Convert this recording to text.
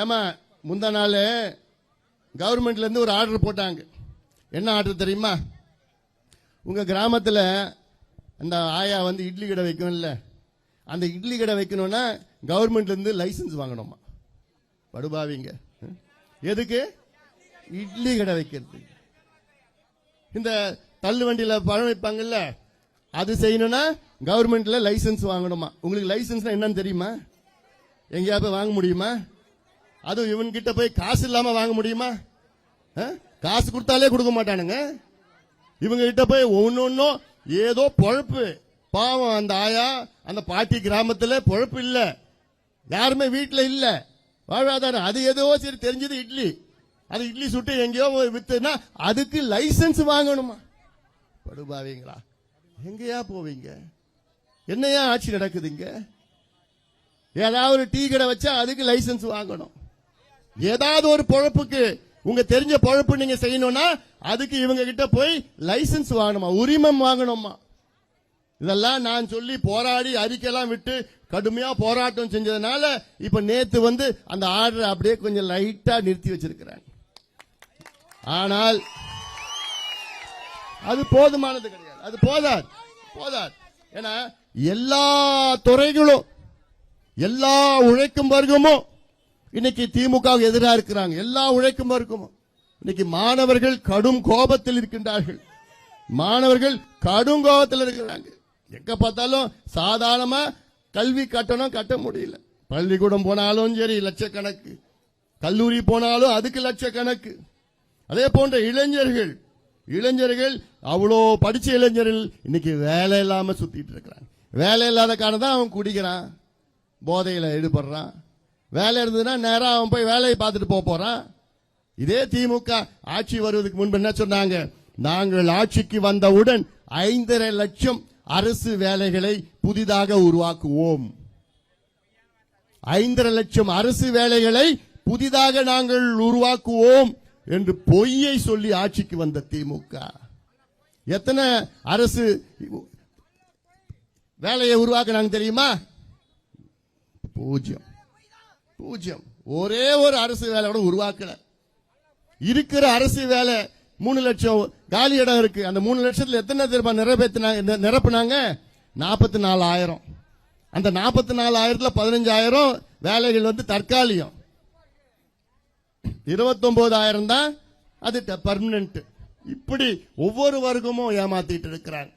ஏமா முந்தா நாள் கவர்மெண்ட்லேருந்து ஒரு ஆர்டர் போட்டாங்க. என்ன ஆர்டர் தெரியுமா? உங்கள் கிராமத்தில் அந்த ஆயா வந்து இட்லி கடை வைக்கணும்ல. அந்த இட்லி கடை வைக்கணும்னா கவர்மெண்ட்லேருந்து லைசன்ஸ் வாங்கணுமா படுபாவிங்க. எதுக்கு? இட்லி கடை வைக்கிறது. இந்த தள்ளு வண்டியில் பழம் வைப்பாங்கல்ல அது செய்யணும்னா கவர்மெண்ட்டில் லைசன்ஸ் வாங்கணுமா உங்களுக்கு லைசன்ஸ்னால் என்னன்னு தெரியுமா? எங்கேயாவது வாங்க முடியுமா? அதுவும் இவன் கிட்ட போய் காசு இல்லாம வாங்க முடியுமா? ஆ? காசு கொடுத்தாலே கொடுக்க மாட்டானுங்க. இவங்க கிட்ட போய் ஒன்னொன்னும் ஏதோ பொழப்பு. பாவம் அந்த ஆயா அந்த பாட்டி கிராமத்துல பொழப்பு இல்ல. யாருமே வீட்டுல இல்ல. வாழ்வாதாரம். அது ஏதோ சரி தெரிஞ்சது இட்லி. அது இட்லி சுட்டு எங்கேயோ வித்துனா அதுக்கு லைசன்ஸ் வாங்கணுமா? படுபாவீங்களா. எங்கேயா போவீங்க? என்னையா ஆட்சி நடக்குதுங்க ஏதாவது ஒரு டீ கடை வச்சா அதுக்கு லைசன்ஸ் வாங்கணும். ஏதாவது ஒரு பொழப்புக்கு உங்க தெரிஞ்ச பொழப்பு நீங்க செய்யணும்னா அதுக்கு இவங்க கிட்ட போய் லைசன்ஸ் வாங்கணுமா உரிமம் வாங்கணுமா இதெல்லாம் நான் சொல்லி போராடி அறிக்கையெல்லாம் விட்டு கடுமையா போராட்டம் செஞ்சதுனால இப்ப நேத்து வந்து அந்த ஆர்டர் அப்படியே கொஞ்சம் லைட்டா நிறுத்தி வச்சிருக்கிறாங்க. ஆனால் அது போதுமானது கிடையாது. அது போதாது போதாது. ஏன்னா எல்லா துறைகளும் எல்லா உழைக்கும் வர்க்கமும் இன்னைக்கு திமுக எதிராக இருக்கிறாங்க. எல்லா உழைக்கும் இருக்கும் இன்னைக்கு மாணவர்கள் கடும் கோபத்தில் இருக்கின்றார்கள். மாணவர்கள் கடும் கோபத்தில் இருக்கிறாங்க. எங்க பார்த்தாலும் சாதாரணமா கல்வி கட்டணம் கட்ட முடியல. பள்ளிக்கூடம் போனாலும் சரி லட்சக்கணக்கு. கல்லூரி போனாலும் அதுக்கு லட்சக்கணக்கு. அதே போன்ற இளைஞர்கள் இளைஞர்கள் அவ்வளோ படிச்ச இளைஞர்கள் இன்னைக்கு வேலை இல்லாம சுத்திட்டு இருக்கிறாங்க. வேலை இல்லாத காரணம் தான் அவன் குடிக்கிறான் போதையில ஈடுபடுறான். வேலை இருந்ததுன்னா நேராக அவன் போய் வேலையை பார்த்துட்டு போக போறான். இதே திமுக ஆட்சி வருவதற்கு முன்பு என்ன சொன்னாங்க? நாங்கள் ஆட்சிக்கு வந்தவுடன் ஐந்தரை லட்சம் அரசு வேலைகளை புதிதாக உருவாக்குவோம். ஐந்தரை லட்சம் அரசு வேலைகளை புதிதாக நாங்கள் உருவாக்குவோம் என்று பொய்யை சொல்லி ஆட்சிக்கு வந்த திமுக. எத்தனை அரசு வேலையை உருவாக்குனாங்க தெரியுமா? பூஜ்ஜியம். பூஜ்யம். ஒரே ஒரு அரசு வேலை கூட உருவாக்கல. இருக்கிற அரசு வேலை மூணு லட்சம் காலி இடம் இருக்கு. அந்த மூணு லட்சத்துல எத்தனை தெரியுமா? நிறைவேற்றினாங்க நிரப்புனாங்க? நாற்பத்தி நாலாயிரம் அந்த நாற்பத்தி நாலாயிரத்துல பதினஞ்சாயிரம் வேலைகள் வந்து தற்காலிகம். இருபத்தொன்பதாயிரம் தான் அது பர்மனன்ட் இப்படி ஒவ்வொரு வர்க்கமும் ஏமாத்திட்டு இருக்கிறாங்க.